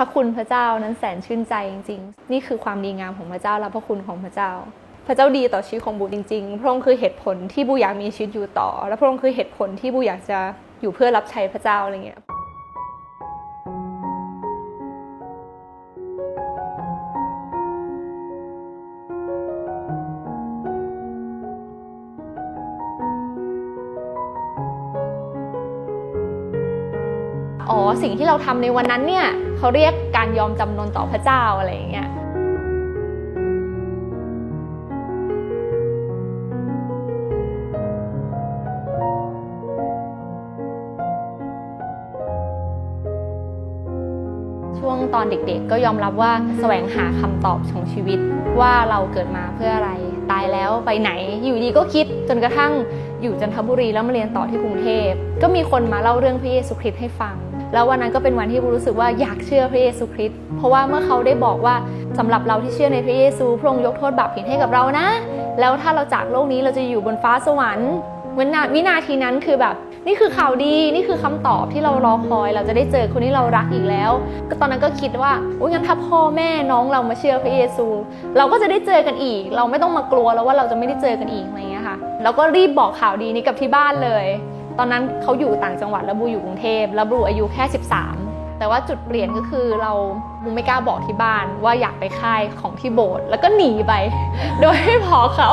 พระคุณพระเจ้านั้นแสนชื่นใจจริง ๆ นี่คือความดีงามของพระเจ้าและพระคุณของพระเจ้า พระเจ้าดีต่อชีวิตของบูจริง ๆ พระองค์คือเหตุผลที่บูอยากมีชีวิตอยู่ต่อ และพระองค์คือเหตุผลที่บูอยากจะอยู่เพื่อรับใช้พระเจ้าอะไรเงี้ย สิ่งที่เราทำในวันนั้นเนี่ยเขาเรียกการยอมจำนนต่อพระเจ้าอะไรอย่างเงี้ยช่วงตอนเด็กๆ ก็ยอมรับว่าแสวงหาคำตอบของชีวิต ว่าเราเกิดมาเพื่ออะไร ตายแล้วไปไหน อยู่ดีก็คิดจนกระทั่งอยู่จันทบุรีแล้วมาเรียนต่อที่กรุงเทพ ก็มีคนมาเล่าเรื่องพระเยซูคริสต์ให้ฟัง แล้ววันนั้นก็เป็นวันที่บูรู้สึกว่าอยากเชื่อพระเยซูคริสต์เพราะว่าเมื่อเขาได้บอกว่าสำหรับเราที่เชื่อในพระเยซูพระองค์ยกโทษบาปผิดให้กับเรานะ แล้วถ้าเราจากโลกนี้เราจะอยู่บนฟ้าสวรรค์วินาวินาทีนั้นคือแบบ นี่คือข่าวดีนี่คือคำตอบที่เรารอคอย เราจะได้เจอคนที่เรารักอีกแล้ว ก็ตอนนั้นก็คิดว่าโอ้ยงั้นถ้าพ่อแม่น้องเรามาเชื่อพระเยซู เราก็จะได้เจอกันอีก เราไม่ต้องมากลัวแล้วว่าเราจะไม่ได้เจอกันอีกอะไรเงี้ยค่ะแล้วก็รีบบอกข่าวดีนี้กับที่บ้านเลย ตอนนั้นเขาอยู่ต่างจังหวัดแล้วบูอยู่กรุงเทพแล้วบูอายุแค่ 13 แต่ว่าจุดเปลี่ยนก็คือเราบูไม่กล้าบอกที่บ้านว่าอยากไปค่ายของที่โบสถ์แล้วก็หนีไป โดยไม่บอเขา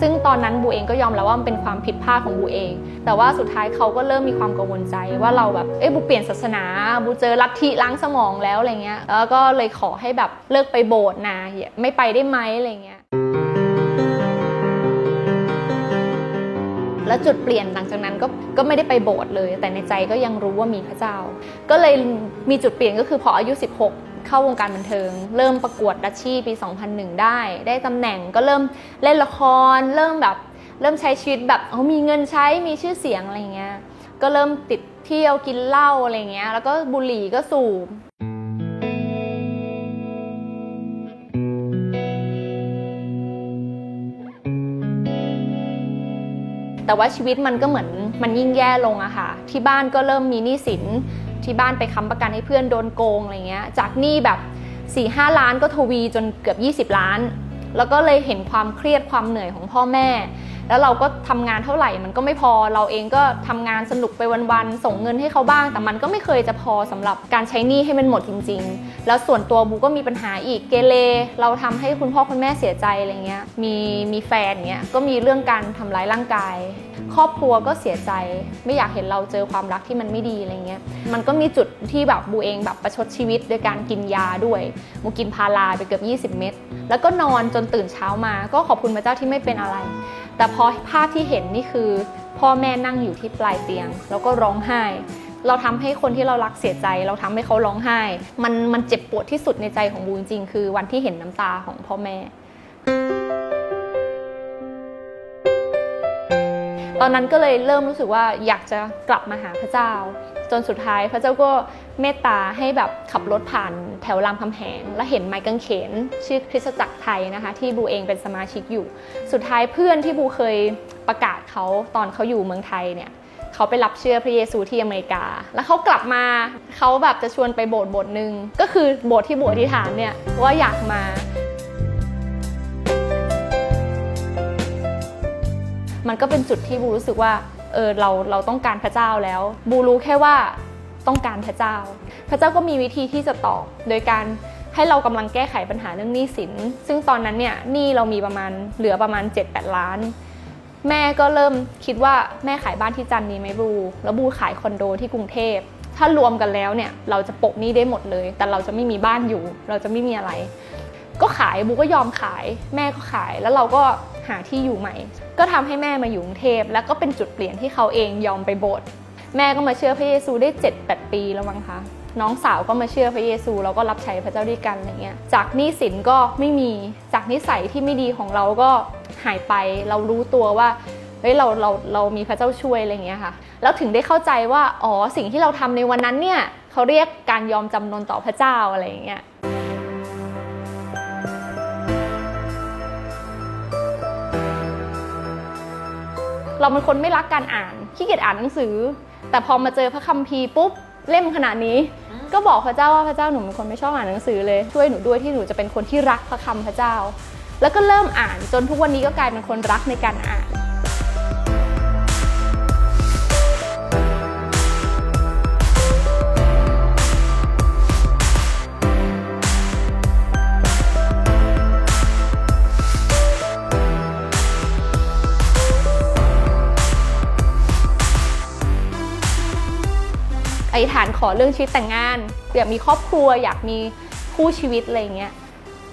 ซึ่งตอนนั้นบูเองก็ยอมแล้วว่ามันเป็นความผิดพลาดของบูเอง แต่ว่าสุดท้ายเขาก็เริ่มมีความกังวลใจว่าเราแบบเอ้บูเปลี่ยนศาสนาบูเจอลัทธิล้างสมองแล้วอะไรเงี้ยแล้วก็เลยขอให้แบบเลิกไปโบสถ์นะไม่ไปได้ไหมอะไรเงี้ย แล้วจุดเปลี่ยนหลังจากนั้นก็ก็ไม่ได้ไปโบสถ์เลย แต่ในใจก็ยังรู้ว่ามีพระเจ้า ก็เลยมีจุดเปลี่ยนก็คือพออายุ 16 เข้าวงการบันเทิง เริ่มประกวดดัชชี่ปี 2001 ได้ ได้ตำแหน่งก็เริ่มเล่นละคร เริ่มแบบเริ่มใช้ชีวิตแบบเอามีเงินใช้มีชื่อเสียงอะไรเงี้ยก็เริ่มติดเที่ยวกินเหล้าอะไรเงี้ยแล้วก็บุหรี่ก็สูบ แต่ว่าชีวิตมันก็เหมือนมันยิ่งแย่ลงอะค่ะ ที่บ้านก็เริ่มมีหนี้สิน ที่บ้านไปค้ำประกันให้เพื่อนโดนโกงอะไรเงี้ย จากหนี้แบบ4ี่ห้าล้านก็ทวีจนเกือบ 20 ล้าน แล้วก็เลยเห็นความเครียดความเหนื่อยของพ่อแม่ แล้วเราก็ทำงานเท่าไหร่มันก็ไม่พอเราเองก็ทำงานสนุกไปวันๆส่งเงินให้เขาบ้าง แต่มันก็ไม่เคยจะพอสำหรับการใช้หนี้ให้มันหมดจริง ๆ แล้วส่วนตัวบูก็มีปัญหาอีกเกเรเราทำให้คุณพ่อคุณแม่เสียใจอะไรเงี้ยมีมีแฟนเงี้ยก็มีเรื่องการทำร้ายร่างกาย ครอบครัวก็เสียใจ ไม่อยากเห็นเราเจอความรักที่มันไม่ดีอะไรเงี้ยมันก็มีจุดที่แบบบูเองแบบประชดชีวิตโดยการกินยาด้วยบูกินพาราไปเกือบ 20 เม็ดแล้วก็นอนจนตื่นเช้ามา ก็ขอบคุณพระเจ้าที่ไม่เป็นอะไร แต่พอภาพที่เห็นนี่คือ พ่อแม่นั่งอยู่ที่ปลายเตียง แล้วก็ร้องไห้ เราทำให้คนที่เรารักเสียใจ เราทำให้เขาร้องไห้ มันมันเจ็บปวดที่สุดในใจของบูจริงๆคือวันที่เห็นน้ำตาของพ่อแม่ ตอนนั้นก็เลยเริ่มรู้สึกว่าอยากจะกลับมาหาพระเจ้า จนสุดท้ายพระเจ้าก็เมตตาให้แบบขับรถผ่านแถวรามคำแหง และเห็นไม้กางเขน ชื่อคริสตจักรไทยนะคะ ที่บูเองเป็นสมาชิกอยู่ สุดท้ายเพื่อนที่บูเคยประกาศเขาตอนเขาอยู่เมืองไทยเนี่ยเขาไปรับเชื่อพระเยซูที่อเมริกา แล้วเขากลับมาเขาแบบจะชวนไปโบสถ์โบสถ์หนึ่งก็คือโบสถ์ที่บูอธิษฐานเนี่ยว่าอยากมา มันก็เป็นจุดที่บูรู้สึกว่าเออเราเราต้องการพระเจ้าแล้ว บูรู้แค่ว่าต้องการพระเจ้า พระเจ้าก็มีวิธีที่จะตอบโดยการให้เรากำลังแก้ไขปัญหาเรื่องหนี้สิน ซึ่งตอนนั้นเนี่ยหนี้เรามีประมาณเหลือประมาณ 7-8 ล้าน แม่ก็เริ่มคิดว่าแม่ขายบ้านที่จันทร์ดีไหมบู แล้วบูขายคอนโดที่กรุงเทพ ถ้ารวมกันแล้วเนี่ยเราจะปกหนี้ได้หมดเลย แต่เราจะไม่มีบ้านอยู่ เราจะไม่มีอะไร ก็ขายบูก็ยอมขาย แม่ก็ขายแล้วเราก็ หาที่อยู่ใหม่ ก็ทำให้แม่มาอยู่กรุงเทพแล้วก็เป็นจุดเปลี่ยนที่เขาเองยอมไปโบสถ์แม่ก็มาเชื่อพระเยซูได้ 7-8 ปีแล้วมั้งคะน้องสาวก็มาเชื่อพระเยซูเราก็รับใช้พระเจ้าด้วยกันอะไรเงี้ย จากหนี้สินก็ไม่มี จากนิสัยที่ไม่ดีของเราก็หายไป เรารู้ตัวว่า เฮ้ยเราเราเรามีพระเจ้าช่วยอะไรเงี้ยค่ะ แล้วถึงได้เข้าใจว่า อ๋อ สิ่งที่เราทำในวันนั้นเนี่ยเขาเรียกการยอมจำนนต่อพระเจ้าอะไรเงี้ย เราเป็นคนไม่รักการอ่านขี้เกียจอ่านหนังสือ แต่พอมาเจอพระคัมภีร์ปุ๊บเล่มขนาดนี้อืมก็บอกพระเจ้าว่าพระเจ้าหนูเป็นคนไม่ชอบอ่านหนังสือเลยช่วยหนูด้วยที่หนูจะเป็นคนที่รักพระคำพระเจ้า แล้วก็เริ่มอ่านจนทุกวันนี้ก็กลายเป็นคนรักในการอ่าน ฐานขอเรื่องชีวิตแต่งงานอยากมีครอบครัว อยากมีคู่ชีวิตอะไรเงี้ย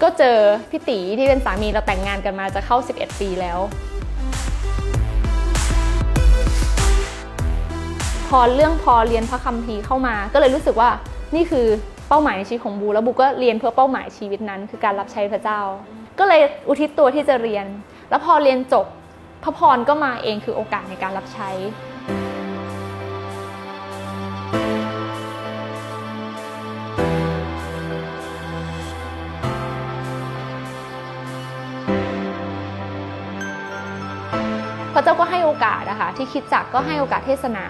ก็เจอพี่ตีที่เป็นสามีเราแต่งงานกันมาจะเข้า 11 ปีแล้ว พอเรื่องพอเรียนพระคัมภีร์เข้ามา ก็เลยรู้สึกว่านี่คือเป้าหมายในชีวิตของบูแล้วบูก็เรียนเพื่อเป้าหมายชีวิตนั้น คือการรับใช้พระเจ้า ก็เลยอุทิศตัวที่จะเรียน แล้วพอเรียนจบพระพรก็มาเองคือโอกาสในการรับใช้ พระเจ้าก็ให้โอกาสอะค่ะที่คิดจักก็ให้โอกาสเทศนา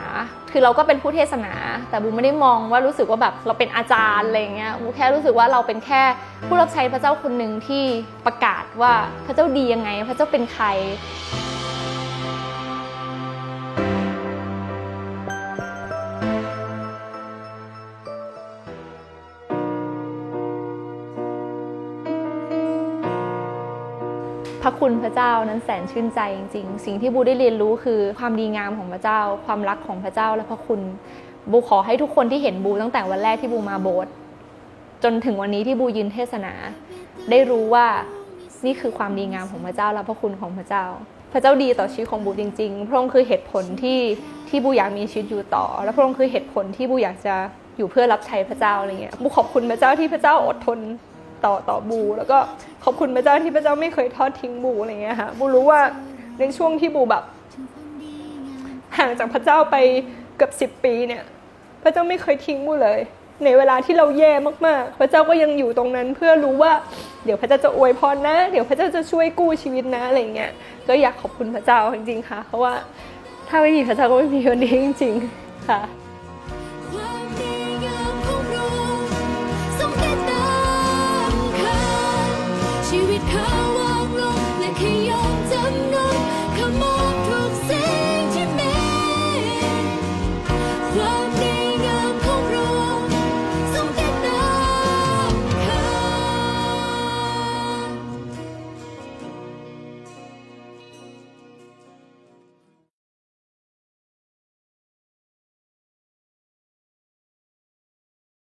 คือเราก็เป็นผู้เทศนา แต่บูไม่ได้มองว่ารู้สึกว่าแบบเราเป็นอาจารย์อะไรเงี้ยบูแค่รู้สึกว่าเราเป็นแค่ผู้รับใช้พระเจ้าคนหนึ่งที่ประกาศว่าพระเจ้าดียังไง พระเจ้าเป็นใคร พระคุณพระเจ้านั้นแสนชื่นใจจริงๆ สิ่งที่บูได้เรียนรู้คือความดีงามของพระเจ้า ความรักของพระเจ้าและพระคุณ บูขอให้ทุกคนที่เห็นบูตั้งแต่วันแรกที่บูมาโบสถ์จนถึงวันนี้ที่บูยืนเทศนา ได้รู้ว่านี่คือความดีงามของพระเจ้าและพระคุณของพระเจ้า พระเจ้าดีต่อชีวิตของบูจริงๆ พระองค์คือเหตุผลที่ที่บูอยากมีชีวิตอยู่ต่อ และพระองค์คือเหตุผลที่บูอยากจะอยู่เพื่อรับใช้พระเจ้าอะไรเงี้ยบูขอบคุณพระเจ้าที่พระเจ้าอดทน ต่อต่อบูแล้วก็ขอบคุณพระเจ้าที่พระเจ้าไม่เคยทอดทิ้งบูอะไรเงี้ยค่ะบูรู้ว่าในช่วงที่บูแบบ ห่างจากพระเจ้าไปเกือบสิบปีเนี่ย พระเจ้าไม่เคยทิ้งบูเลย ในเวลาที่เราแย่มากๆ พระเจ้าก็ยังอยู่ตรงนั้นเพื่อรู้ว่าเดี๋ยวพระเจ้าจะอวยพรนะ เดี๋ยวพระเจ้าจะช่วยกู้ชีวิตนะอะไรเงี้ยก็อยากขอบคุณพระเจ้าจริงๆค่ะ เพราะว่าถ้าไม่มีพระเจ้าก็ไม่มีวันนี้จริง ๆ ค่ะ